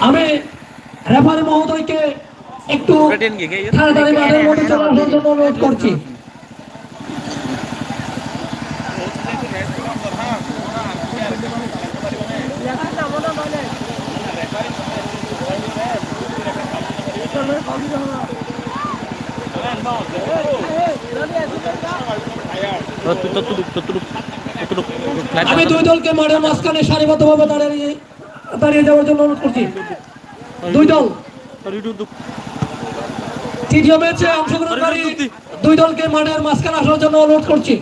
আমি রেফারি মহোদয়কে একটু তাড়াতাড়ি মাঠের মধ্যে চলে আসার জন্য অনুরোধ করছি আমি দুই দলকে মাঠের মাঝখানে সারিবদ্ধভাবে দাঁড়িয়ে দাঁড়িয়ে যাওয়ার জন্য অনুরোধ করছি। দুই দল। তৃতীয় ম্যাচে অংশগ্রহণকারী দুই দলকে মাঠের মাঝখানে আসার জন্য অনুরোধ করছি।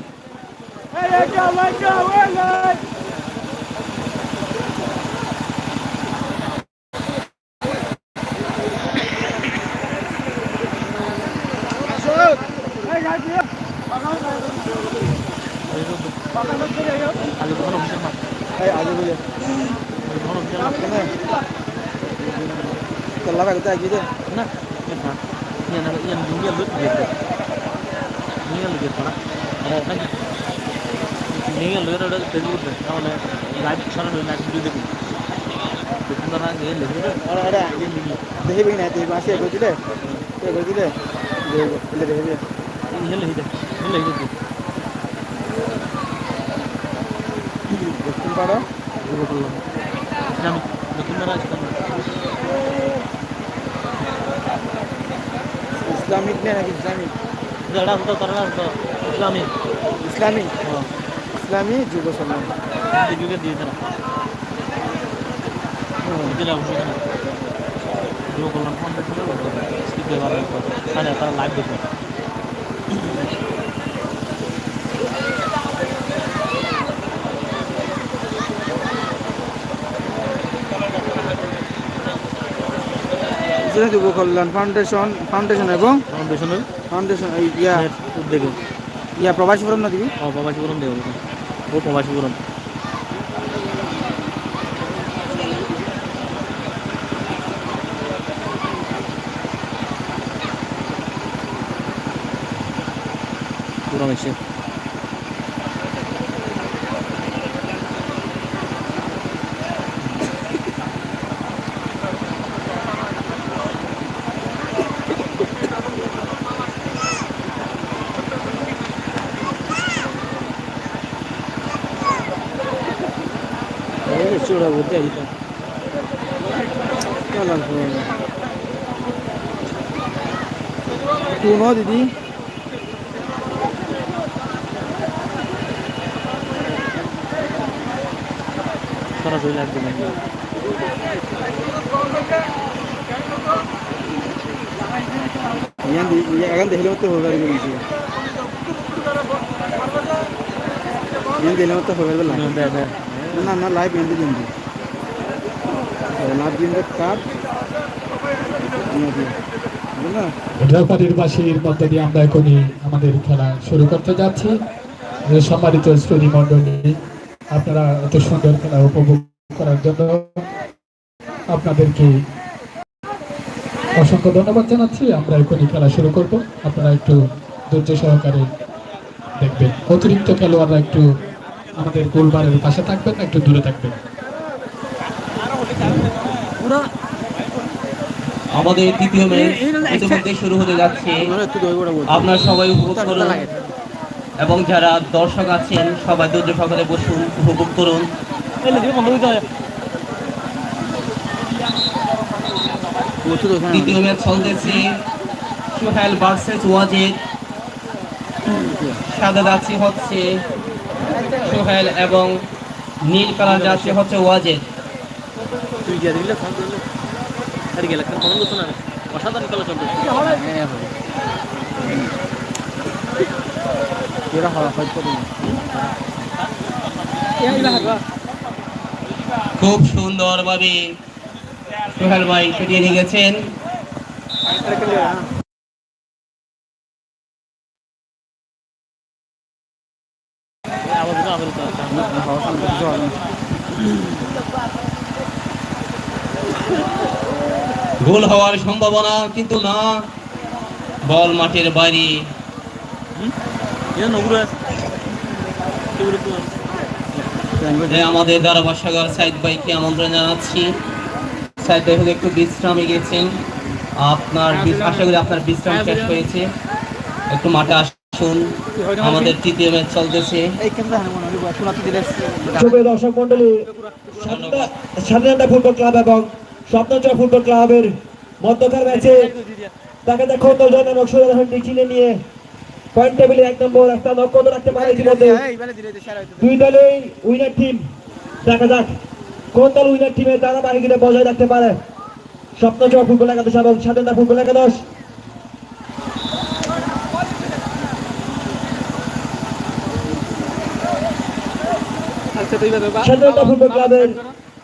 Kalau aku tak gitu. না ইয়ান ইয়ান ইয়ান দুনিয়া লুট গেছে দুনিয়া লুট গেছে না আরে নাকি দুনিয়া লুট ওটা ফেসবুক রে তাহলে লাইভ ছাড়ানো লাইভ ভিডিও দেখুন দেখুন না আগে লিখে রে Ada ada. Dehi begini nanti masih aku আমি দেখুন না Islamik. যারা তো তারা তো ইসলামী. হ্যাঁ। Islami juga sama. দিয়ে দেন দিলে অবশ্যই না গুলো করলাম ফোন দেখে স্কিপ দেওয়ার আরে তারা লাইভ দেখুন Sudah juga kalian foundation foundation এবং ফাউন্ডেশনের? foundation এই ইয়া উদ্যোগে। ইয়া প্রবাসী ফোরাম না দিবি? ও প্রবাসী ফোরাম দেবো। ও প্রবাসী ফোরাম ফোরাম এসে চূড়া বুঝতে দিত কেমন কোনো দিদি সরাসরি লাগবে না yang di yang akan dihilangkan tuh hari ini yang না না লাইভ কাট না। রেফারির মধ্যে দিয়ে আমরা এখনই আমাদের খেলা শুরু করতে যাচ্ছি। সম্মানিত শ্রোণী মণ্ডলী, আপনারা এত সুন্দর খেলা উপভোগ করার জন্য আপনাদেরকে অসংখ্য ধন্যবাদ জানাচ্ছি। আমরা এখনই খেলা শুরু করব। আপনারা একটু ধৈর্য সহকারে দেখবেন। অতিরিক্ত খেলোয়াড়রা একটু আমাদের গোলবারের পাশে থাকবেন একটু দূরে থাকবেন। আমাদের তৃতীয় ম্যাচ ইতিমধ্যে শুরু হতে যাচ্ছে। আপনারা সবাই উপভোগ করুন। এবং যারা দর্শক আছেন সবাই ধৈর্য সহকারে বসুন উপভোগ করুন। তৃতীয় ম্যাচ চলতেছে। সোহেল ভার্সেস ওয়াজেদ। সাদা যাচ্ছে হচ্ছে। সোহেল এবং নীল কালার যাচ্ছে হচ্ছে ওয়াজেদ। তুই গিয়ে দিলে ফোন করলে। আর গেলে ফোন করতো না অসাধারণ খেলা চলতে এরা হয়তো খুব সুন্দরভাবে সোহেল ভাই ফিরিয়ে নিয়ে গেছেন আবার আবার গোল হওয়ার সম্ভাবনা কিন্তু না। বল মাঠের বাইরে। আমাদের ধারাভাষ্যকার সাইদ ভাইকে আমন্ত্রণ জানাচ্ছি। স্যার দেখুন একটু বিশ্রামে গেছেন। আপনার বিশ- আশা করি আপনার বিশ্রাম শেষ হয়েছে। একটু মাঠে আসুন। আমাদের তৃতীয় ম্যাচ চলতেছে। দর্শক মন্ডলী ফুটবল ক্লাব এবং স্বপ্নচর ফুটবল ক্লাবের মধ্যকার ম্যাচে তাকে দেখো দলজন সুরেশ হাসান চিনে নিয়ে। পয়েন্ট টেবিলে এক নম্বর একটা নক্ষত্র রাখতে পারে ইতিমধ্যে? দুই দলেই উইনার টিম দেখা যাক কোন দল উইনার টিমে টিমের ধারাবাহিকতা বজায় রাখতে পারে? স্বপ্নচর ফুটবল একাদশ এবং স্বাধীনতা ফুটবল একাদশ। আচ্ছা স্বাধীনতা ফুটবল ক্লাবের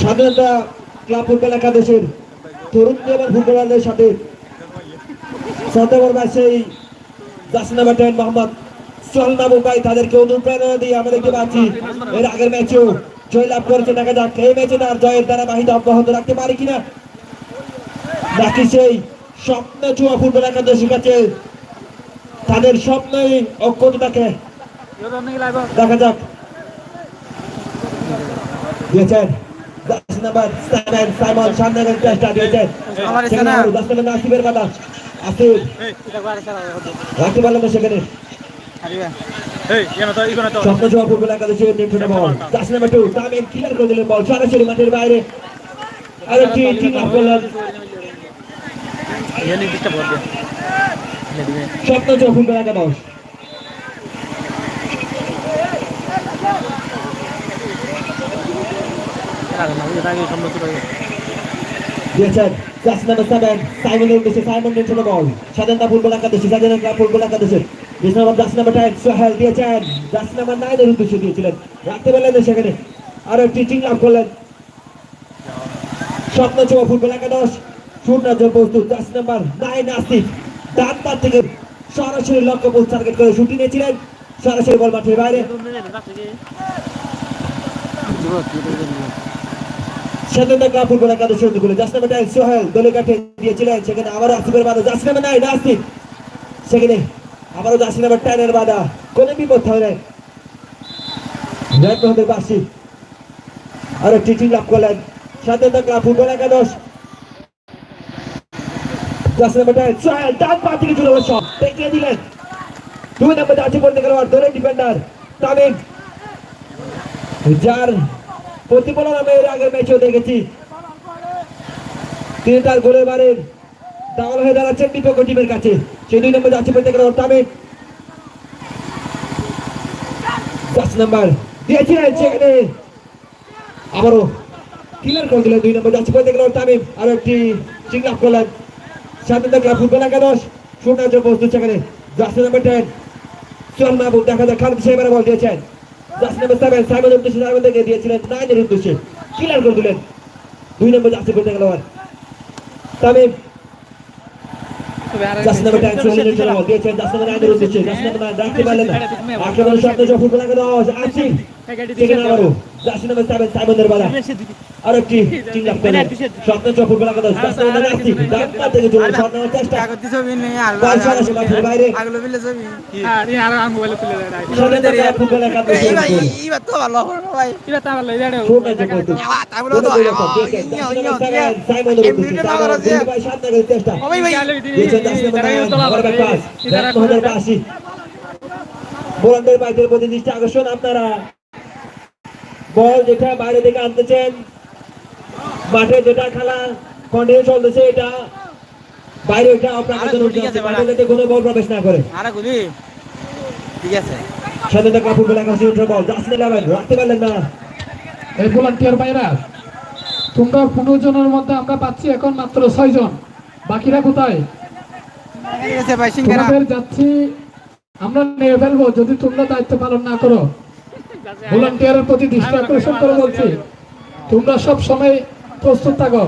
স্বাধীনতা ক্লাব ফুটবল একাদশের তরুণ ফুটবলারদের সাথে অনুপ্রেরণা দিয়ে আগের দেখা যাক এই ম্যাচে জয়ের রাখতে কিনা। সেই স্বপ্ন চুয়া ফুটবল তাদের স্বপ্নই অক্ষত থাকে। দেখা যাক। দশ নাম্বার সাইমন সাইমন সামনে চেষ্টা দিয়েছেন দশ নাম্বার নাসিবের কথা আসিফ রাখতে পারলেন না সেখানে স্বপ্ন ফুটবল একাদশের দশ নাম্বার টু তামিম ক্লিয়ার করে দিলেন বল সরাসরি মাঠের বাইরে আর একটি ঠিক লাভ করলেন ইয়ে নির্দিষ্ট বল দে ইয়ে দিবে স্বপ্ন জোয়া ফুটবল একাদশ আগে না ওই আগে দিয়েছেন দশ নাম্বার সেভেন সাইমনের উদ্দেশ্যে সাইমন নিউট্রনে বল স্বাধীনতা ফুটবল একাদশী স্বাধীনতা ক্লাব ফুটবল একাদশের বিশ নম্বর দশ নাম্বার টাইম সোহেল দিয়েছেন। দশ নাম্বার নাইনের উদ্দেশ্যে দিয়েছিলেন। রাখতে পারলেন না সেখানে আরও একটি করলেন। স্বপ্ন ছোয়া ফুটবল একাদশ প্রস্তুত নাম্বার নাইন আসিফ। ডান পার থেকে সরাসরি লক্ষ্য পোস্ট টার্গেট করে শুটিং নিয়েছিলেন। সরাসরি বল মাঠের বাইরে। স্বাধীনতা ক্লাব ফুটবল একাদশ অনুকূলে দশ নাম্বার টাইম সোহেল দলে কাঠে দিয়েছিলেন। সেখানে আবারও আসিফের বাধা দশ নাম্বার নাইন আসিফ সেখানে আবারও দশ নাম্বার টাইনের বাধা কোনো বিপদ নাই জয় মোহাম্মদ বাসি আর একটি চিং লাভ করলেন। স্বাধীনতা ক্লাব ফুটবল একাদশ। দশ নম্বর সোহেল, ডান পা থেকে চলে শট টেকিয়ে দিলেন। দুই নম্বর আছে বলতে গেলে ধরে ডিফেন্ডার তামিম। যার প্রতিফলন আমি এর আগের ম্যাচেও দেখেছি। তিনি তার গোলের বারের দাওয়াল হয়ে দাঁড়াচ্ছেন বিপক্ষ টিমের কাছে। সেই দুই নম্বর যাচ্ছে গেলে তামিম দশ নম্বর দিয়েছিলেন সেখানে। আবারও ক্লিয়ার করে দিলেন দুই নম্বর যাচ্ছে গেলে তামিম আরও একটি চিং লাভ করলেন স্বাধীনতা ক্লাব ফুটবল একাদশ সুনাজ প্রস্তুত সেখানে। Jersey number ten Sohan Mahbub দেখা যায় খালিদ সাহেবের বল দিয়েছেন। জার্সি নাম্বার সেভেন সাইমন উদ্দেশ্যে সাইমন দিয়েছিলেন নাইনের উদ্দেশ্যে ক্লিয়ার করে দিলেন। দুই নম্বর জার্সি বলতে গেল তামিম জার্সি নাম্বার টেন সোহানের জন্য দিয়েছেন জার্সি নাম্বার নাইনের উদ্দেশ্যে জার্সি নাম্বার নাইন রাখতে পারলেন না। আক্রমণ স্বপ্ন ফুটবল একাদশ আসিফ সেখানে আবারও জার্সি নাম্বার সেভেন সাইমনের বাধা আর একটি টিম লাভ করলেন স্বপ্ন জার্সি নাম্বার আসিফ ডান থেকে চলে শট চেষ্টা কাগজ ছবি নেই আর বল সরাসরি মাঠের বাইরে আগলো বিলে ছবি হ্যাঁ আর আর মোবাইলে তুলে দেয় স্বাধীনতা ক্লাব ফুটবল একাদশ এই ভাই এইবার তো ভালো না ভাই এটা তা ভালো এটা সুনাজ প্রস্তুত তাই বলে তো ইয়া ইয়া সাইমনের ভাই সাত নাগাল চেষ্টা ওই ভাই মহলের পাশি বোলারদের প্রতি দৃষ্টি আকর্ষণ আপনারা বল যেটা বাইরে থেকে আনতেছেন। মাঠে যেটা খেলা কন্টিনিউ চলতেছে এটা। বাইরে এটা অপ্রাকৃত ঠিক আছে, মাঠে যাতে কোনো বল প্রবেশ না করে। আরে গুলি ঠিক আছে। স্বাধীনতা কাপুর বেলা কাছে উঠে বল। জাসিন ইলেভেন রাখতে পারলেন না। এই ভলান্টিয়ার ভাইরা তোমরা পনেরো জনের মধ্যে আমরা পাচ্ছি এখন মাত্র ছয় জন। বাকিরা কোথায়? তোমাদের যাচ্ছি। আমরা নিয়ে ফেলব যদি তোমরা দায়িত্ব পালন না করো। ভলান্টিয়ারের প্রতি দৃষ্টি আকর্ষণ করে বলছি তোমরা সব সময় প্রস্তুত থাকো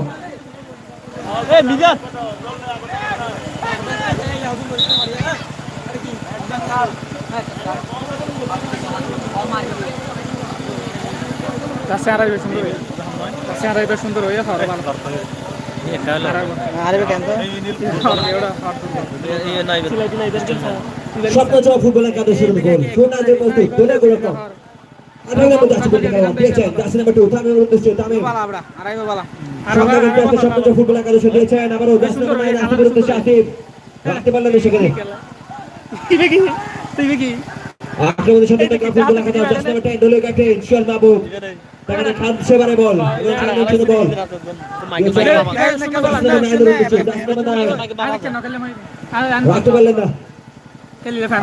সুন্দর হয়ে স্বপ্ন ফুটবল একাদশের দলে গোল রকম আঠারো নম্বর যাচ্ছে বলতে গেলাম দিয়েছেন যাচ্ছে নাম্বার টু তামিমের উদ্দেশ্যে তামিম বালা আমরা আড়াই বালা সন্ধ্যাবেন প্রাপ্ত স্বপ্ন ছোঁয়া ফুটবল একাদশে দিয়েছেন আবারও যাচ্ছে নাম্বার নাইন আসিফের উদ্দেশ্যে আসিফ রাখতে পারলেন সেখানে তুই কি তুই কি আক্রমণের সাথে একটা ফুটবল একাদশ যাচ্ছে নাম্বার টেন দলীয় ক্যাপ্টেন সুয়াল মাহবুব তাকে খান সেবারে বল এবং খেলানোর জন্য বল রাখতে পারলেন না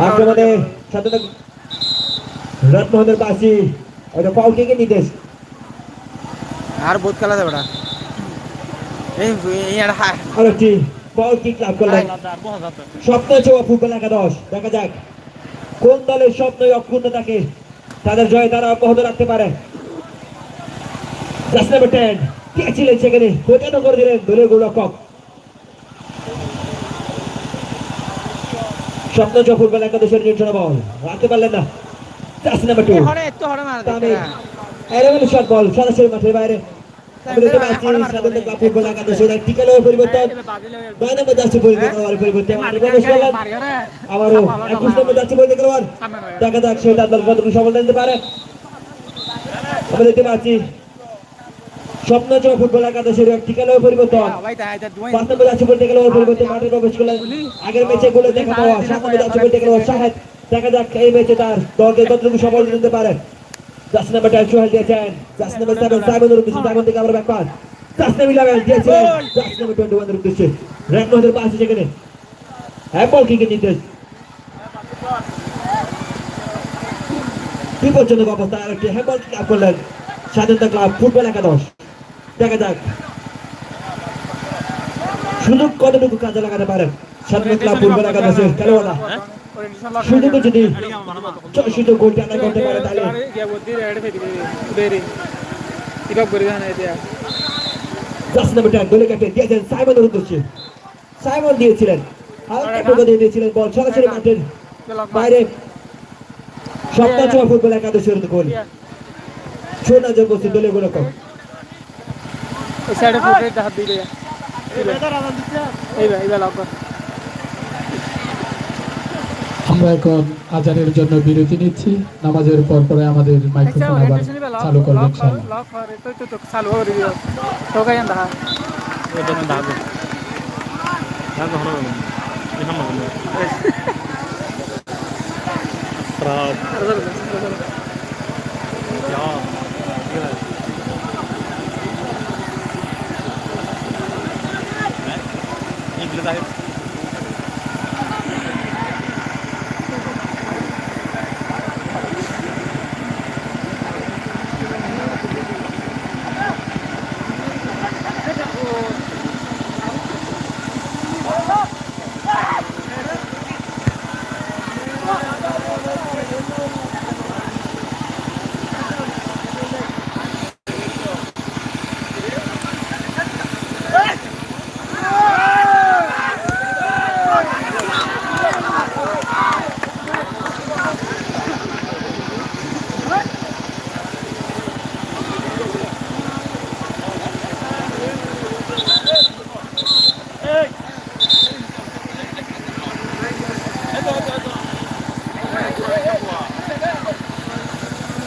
আক্রমণে সাথে রাতমোহনের বাসি ওটা পাউল কে নির্দেশ আর বহুত খেলা যাবে এই এই আর হ্যাঁ আর একটি পাউল কিক লাভ করলেন স্বপ্ন ছোঁয়া ফুটবল একাদশ দেখা যাক কোন দলের স্বপ্নই অক্ষুণ্ণ থাকে তাদের জয় তারা অব্যাহত রাখতে পারে জাস্ট নাম্বার টেন কে ছিলেন সেখানে কোথাও করে দিলেন দলীয় গোলরক্ষক স্বপ্ন ছোঁয়া ফুটবল একাদশের নির্জনা বল রাখতে পারলেন না জাস্ট নাম্বার টু একটু এলেভেন শট বল সরাসরি মাঠের বাইরে আমি দেখতে পাচ্ছি স্বাধীনতা কাপ ফুটবল একাদশের পরিবর্তন নয় নম্বর যাচ্ছে পরিবর্তন পরিবর্তে আমাদের প্রবেশ করলেন আবারও একুশ নম্বর যাচ্ছে পরিবর্তন দেখা যাক সেটা কতটুকু সফলতা নিতে পারে আমরা দেখতে পাচ্ছি স্বপ্ন চোখ ফুটবল একাদশের এক টিকালের পরিবর্তন পাঁচ নম্বর যাচ্ছে বলতে গেলে ওর পরিবর্তে মাঠে প্রবেশ করলেন আগের ম্যাচে গোলে দেখা পাওয়া সাত নম্বর যাচ্ছে বলতে গেলে শাহেদ দেখা যাক এই ম্যাচে তার দলকে কতটুকু সফল নিতে পারে। জাস্ট নাম্বার টেন সোহেল দিয়েছেন। জাস্ট নাম্বার সেভেন সাইমনের উদ্দেশ্যে সাইমন থেকে আবার back pass just number eleven দিয়েছেন। জাস্ট নাম্বার টোয়েন্টি ওয়ানের উদ্দেশ্যে র্যাক মহাদের পাস সেখানে হ্যাঁ বল কিকে নির্দেশ বিপজ্জনক অবস্থা? আর একটি হ্যাঁ বল কিক আপ করলেন স্বাধীনতা ক্লাব ফুটবল একাদশ। দেখা যাক। সুযোগ কতটুকু কাজে লাগাতে পারেন স্বাধীনতা ক্লাব ফুটবল একাদশের খেলোয়াড়রা? সুযোগ যদি সুযোগ গোলটি আদায় করতে পারে তাহলে। জাস্ট নাম্বার টেন গোলে ক্যাপ্টেন দিয়েছেন সাইমনের উদ্দেশ্যে সাইমন দিয়েছিলেন হালকা টোকা দিয়ে দিয়েছিলেন বল সরাসরি মাঠের বাইরে। সপ্তাহ ছোঁয়া ফুটবল একাদশের গোল ছোনা যে বসে দলীয় গোলরক্ষক সাইডে ফুটে হাত দিলে এইবার এইবার লক আমরা এখন আজানের জন্য বিরতি নিচ্ছি নামাজের পর পরে আমাদের মাইক্রোফোন আবার চালু করবেন Yeah.